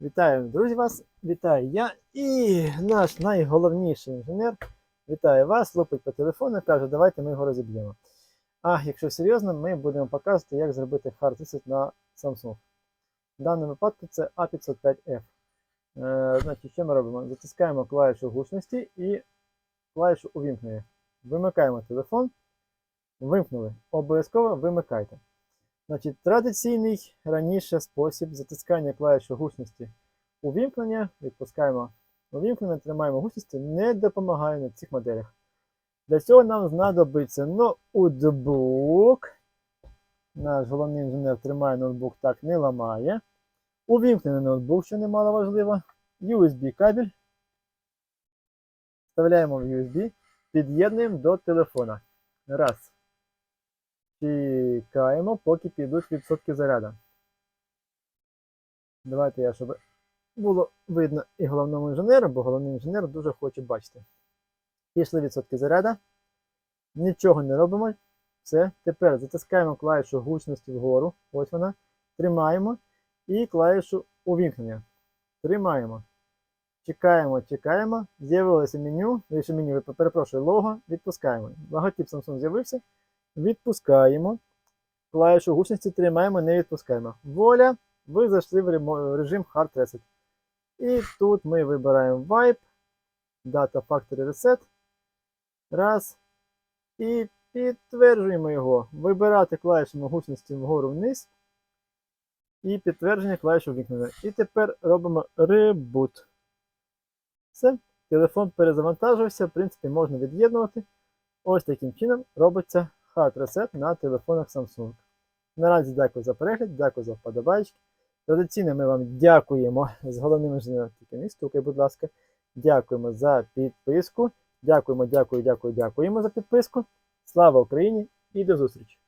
Вітаю, друзі, вас! Вітаю я і наш найголовніший інженер вітає вас, лупить по телефону, каже, давайте ми його розіб'ємо. А якщо серйозно, ми будемо показувати, як зробити Hard Reset на Samsung. В даному випадку це A505F. Е, значить, що ми робимо? Затискаємо клавішу гучності і клавішу увімкнення. Вимикаємо телефон. Вимкнули. Обов'язково вимикайте. Значить, традиційний раніше спосіб затискання клавіші гучності увімкнення, відпускаємо увімкнення, тримаємо гучності, не допомагає на цих моделях. Для цього нам знадобиться ноутбук. Наш головний інженер тримає ноутбук так, не ламає. Увімкнений ноутбук, що немало важливо. USB кабель. Вставляємо в USB, під'єднуємо до телефона. Раз. Чекаємо, поки підуть відсотки заряду. Давайте я, щоб було видно і головному інженеру, бо головний інженер дуже хоче бачити. Пішли відсотки заряду. Нічого не робимо. Все. Тепер затискаємо клавішу гучності вгору. Ось вона. Тримаємо. І клавішу увімкнення. Тримаємо. Чекаємо, чекаємо. З'явилося меню. Меню, перепрошую, лого. Відпускаємо. Логотип Samsung з'явився. Відпускаємо. Клавішу гучності тримаємо, не відпускаємо. Воля, ви зайшли в режим Hard Reset. І тут ми вибираємо Vibe, Data Factory Reset. Раз. І підтверджуємо його. Вибирати клавішами гучності вгору вниз. І підтвердження клавіші ввімкнення. І тепер робимо ребут. Все. Телефон перезавантажився. В принципі, можна від'єднувати. Ось таким чином робиться Reset на телефонах Samsung. Наразі дякую за перегляд, дякую за вподобайки. Традиційно ми вам дякуємо з головним інженером, тільки не стукай, будь ласка. Дякуємо за підписку. Дякуємо, дякую, дякую, дякуємо за підписку. Слава Україні і до зустрічі!